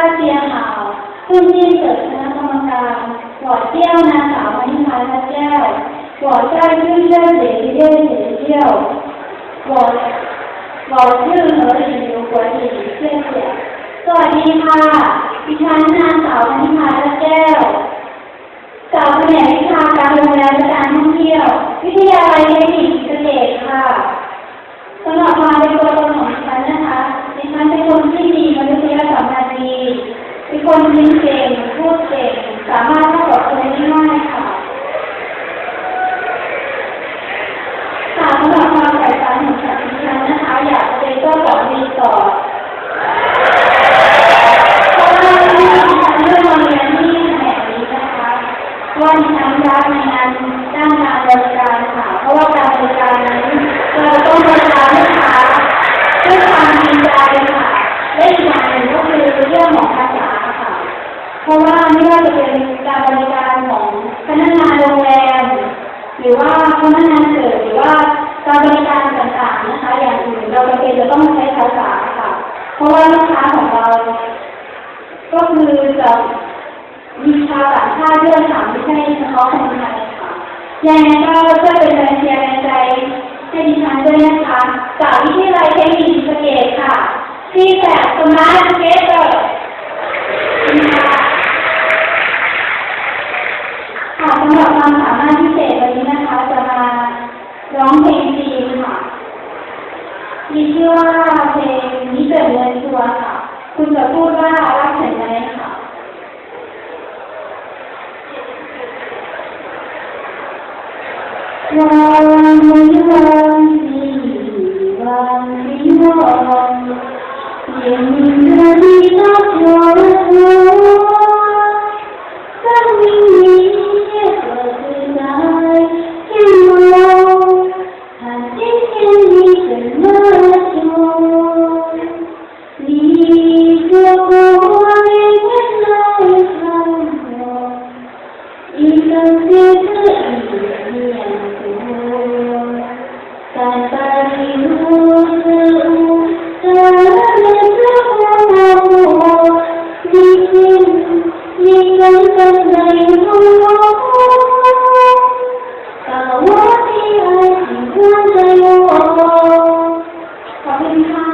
าเจียหาวผู้ที่เกิดคณะกรรมการหวอดเที่ยวนางสาวมณิพาทัดแก้วหวอดเจ้าชื่อเชื่อเสียเที่ยเสียเที่ยวหวอดหวอดชื่อเหอหลินอยู่หัวหลินเที่ยวเสียสวัสดีค่ะดิฉันนางสาวมณิพาทัดแก้วสาวแผนกวิชาการโรงแรมและการท่องเที่ยว วิทยาลัยเทคนิคเกษตรค่ะสำหรับความเป็นตัวตนของดิฉันนะคะดิฉันเป็นคนที่มีมนุษยสัมพัน ดีเป็นคนยิ้มเก่งพูดเก่งสามารถเข้ากับคนได้ง่ายค่ะค่ะสำหรับความใฝ่ฝันของดิฉันนะคะ อยากจะเป็นเจ้าของรีสอเพราะว่าที่ฉันเลือกมาเรียนที่แห่งนี้นะคะว่าดิฉันรักในงานด้านการบริการค่ะเพราะว่า ราะว่าไม่ว่าจะเป็นการบริการของพนักงานโรงแรมหรือว่าพนักงานเสิร์ฟหรือว่าการบริการต่างๆนะคะ อย่างอื่นเราจำเป็นจะต้องใช้ภาษาค่ะ เพราะว่าลูกค้าของเรา ก็คือจะมีชาวต่างชาติด้วยค่ะไม่ใช่เฉพาะคนไทยค่ะยังไงก็ช่วยเป็นแรงเชียร์แรงใจให้ดิฉันด้วยนะคะจากวิทยาลัยเทคนิคสเกตค่ะที่แบบสมาร์ทเกตเตอร์ค่ะสำหรับความสามารถพิเศษวันนี้นะคะ จะมาร้องเพลงจีนค่ะ มีชื่อ ว่าเพลงนี้เกิดเงินชัวร์ค่ะ คุณจะพูดว่ารักฉันไหมค่ะวันนี้วันที่วันที่วันยั 有情可以相顾，但凡心无事，无色无相无我，一心一意等你入我，把我的爱情还给我。好汉。